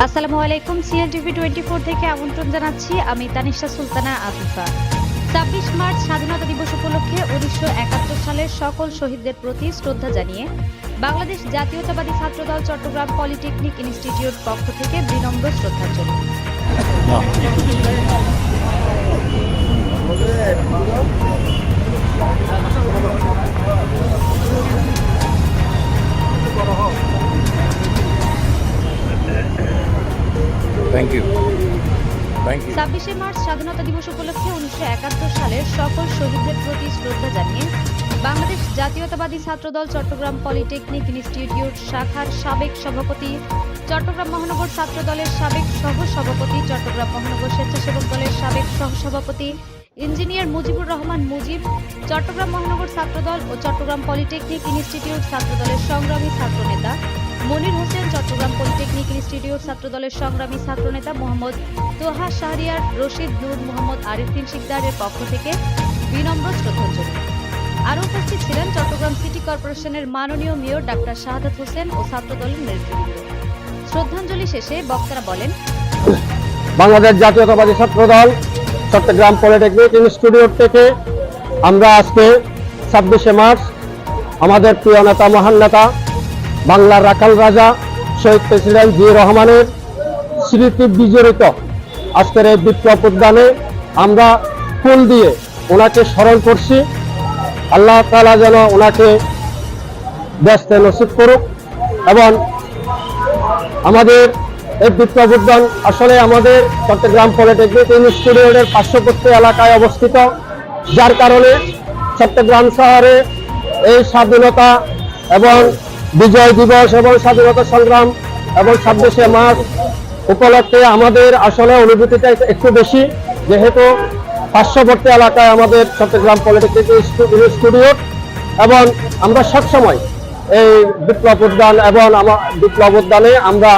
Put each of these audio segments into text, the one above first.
আসসালামু আলাইকুম CNTV twenty four থেকে আমন্ত্রণ জানাচ্ছি। আমি তানিশা সুলতানা আতিফা। ছাব্বিশ মার্চ স্বাধীনতা দিবস উপলক্ষে উনিশশো একাত্তর সালের সকল শহীদদের প্রতি শ্রদ্ধা জানিয়ে বাংলাদেশ জাতীয়তাবাদী ছাত্রদল চট্টগ্রাম পলিটেকনিক ইনস্টিটিউট পক্ষ থেকে বিনম্র শ্রদ্ধাঞ্জলি। থ্যাংক ইউ ছাব্বিশে মার্চ স্বাধীনতা দিবস উপলক্ষে উনিশশো একাত্তর সালের সকল শহীদদের প্রতি শ্রদ্ধা জানিয়ে বাংলাদেশ জাতীয়তাবাদী ছাত্রদল চট্টগ্রাম পলিটেকনিক ইনস্টিটিউট শাখার সাবেক সভাপতি, চট্টগ্রাম মহানগর ছাত্রদলের সাবেক সহ সভাপতি চট্টগ্রাম মহানগর স্বেচ্ছাসেবক দলের সাবেক সহসভাপতি, ইঞ্জিনিয়ার মুজিবুর রহমান মুজিব, চট্টগ্রাম মহানগর ছাত্রদল ও চট্টগ্রাম পলিটেকনিক ইনস্টিটিউট ছাত্রদলের সংগ্রামী ছাত্রনেতা মনির হোসেন, চট্টগ্রাম পলিটেকনিক ইনস্টিটিউট ছাত্রদলের সংগ্রামী ছাত্রনেতা মোহাম্মদ তোহা শাহরিয়ার, রশিদ নূর, মোহাম্মদ আরিফিন শিকদারের পক্ষ থেকে বিনম্র শ্রদ্ধাঞ্জলি। আরও উপস্থিত ছিলেন চট্টগ্রাম সিটি কর্পোরেশনের মাননীয় মেয়র ডাক্তার শাহাদাত হোসেন ও ছাত্রদলের নেতৃবৃন্দ। শ্রদ্ধাঞ্জলি শেষে বক্তারা বলেন, বাংলাদেশ জাতীয়তাবাদী ছাত্রদল, চট্টগ্রাম পলিটেকনিক ইনস্টিটিউট থেকে আমরা আজকে ছাব্বিশে মার্চ আমাদের প্রিয় নেতা, মহান নেতা বাংলার রাখাল রাজা শহীদ প্রেসিডেন্ট জি রহমানের স্মৃতি বিজড়িত। আজকের এই বিপ্লব উদ্যানে আমরা ফুল দিয়ে ওনাকে স্মরণ করছি। আল্লাহ তালা যেন ওনাকে ব্যস্তে নসিব করুক এবং আমাদের এই বিপ্লব উদ্যান আসলে আমাদের চট্টগ্রাম পলিটেকনিক ইনস্টিটিউটের পার্শ্ববর্তী এলাকায় অবস্থিত। যার কারণে চট্টগ্রাম শহরে এই স্বাধীনতা এবং বিজয় দিবস এবং স্বাধীনতা সংগ্রাম এবং ছাব্বিশে মার্চ উপলক্ষে আমাদের আসলে অনুভূতিটা একটু বেশি। যেহেতু পার্শ্ববর্তী এলাকায় আমাদের চট্টগ্রাম পলিটেকনিক স্টুডিও এবং আমরা সবসময় এই বিপ্লব উদ্যান এবং আমার বিপ্লব উদ্যানে আমরা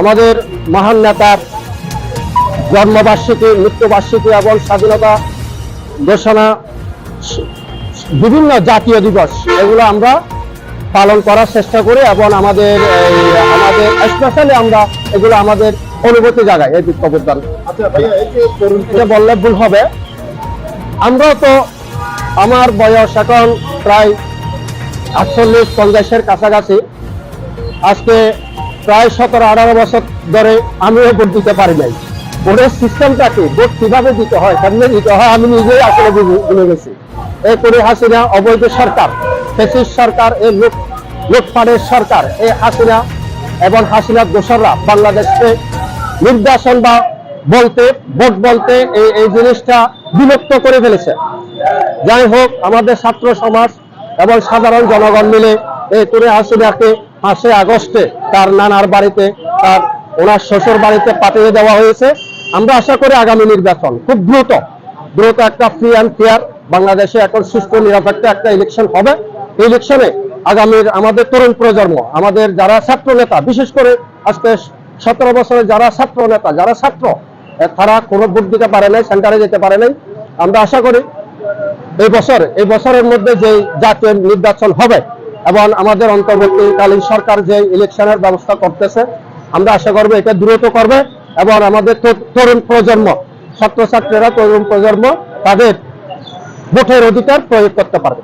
আমাদের মহান নেতার জন্মবার্ষিকী, মৃত্যুবার্ষিকী এবং স্বাধীনতা ঘোষণা, বিভিন্ন জাতীয় দিবস, এগুলো আমরা পালন করার চেষ্টা করি এবং আমাদের এই আমাদের স্পেশালি আমরা এগুলো আমাদের অনুভূতি জাগাই এই উদ্যান আচ্ছা এটা বললে ভুল হবে। আমরাও তো আমার বয়স এখন প্রায় আটচল্লিশ পঞ্চাশের কাছাকাছি। আজকে প্রায় সতেরো আঠারো বছর ধরে আমিও ভোট দিতে পারি নাই। ভোটের সিস্টেমটা কি? ভোট কীভাবে দিতে হয় কেমনে দিতে হয় আমি নিজেই আসলে বুঝে- গেছি। এই করে হাসিনা অবৈধ সরকার। ফেসিস সরকার, এই লোক লুটপাটের সরকার, এই হাসিনা এবং হাসিনার দোসররা বাংলাদেশকে নির্বাচন বা বলতে, ভোট বলতে এই এই জিনিসটা বিলুপ্ত করে ফেলেছে। যাই হোক, আমাদের ছাত্র সমাজ এবং সাধারণ জনগণ মিলে এই তুরে হাসিনাকে মাসে আগস্টে তার নানার বাড়িতে, তার ওনার শ্বশুর বাড়িতে পাঠিয়ে দেওয়া হয়েছে। আমরা আশা করি আগামী নির্বাচন খুব দ্রুত দ্রুত একটা ফ্রি অ্যান্ড ফেয়ার বাংলাদেশে এখন সুস্থ নিরাপত্তা একটা ইলেকশন হবে। ইলেকশনে আগামীর আমাদের তরুণ প্রজন্ম, আমাদের যারা ছাত্র নেতা, বিশেষ করে আজকে সতেরো বছরের যারা ছাত্র নেতা, যারা ছাত্র তারা কোনো ভোট দিতে পারে নাই, সেন্টারে যেতে পারে নাই। আমরা আশা করি এই বছর, এই বছরের মধ্যে যে জাতীয় নির্বাচন হবে এবং আমাদের অন্তর্বর্তীকালীন সরকার যে ইলেকশনের ব্যবস্থা করতেছে, আমরা আশা করব এটা দ্রুত করবে এবং আমাদের তরুণ প্রজন্ম, ছাত্রছাত্রীরা, তরুণ প্রজন্ম তাদের ভোটের অধিকার প্রয়োগ করতে পারবে।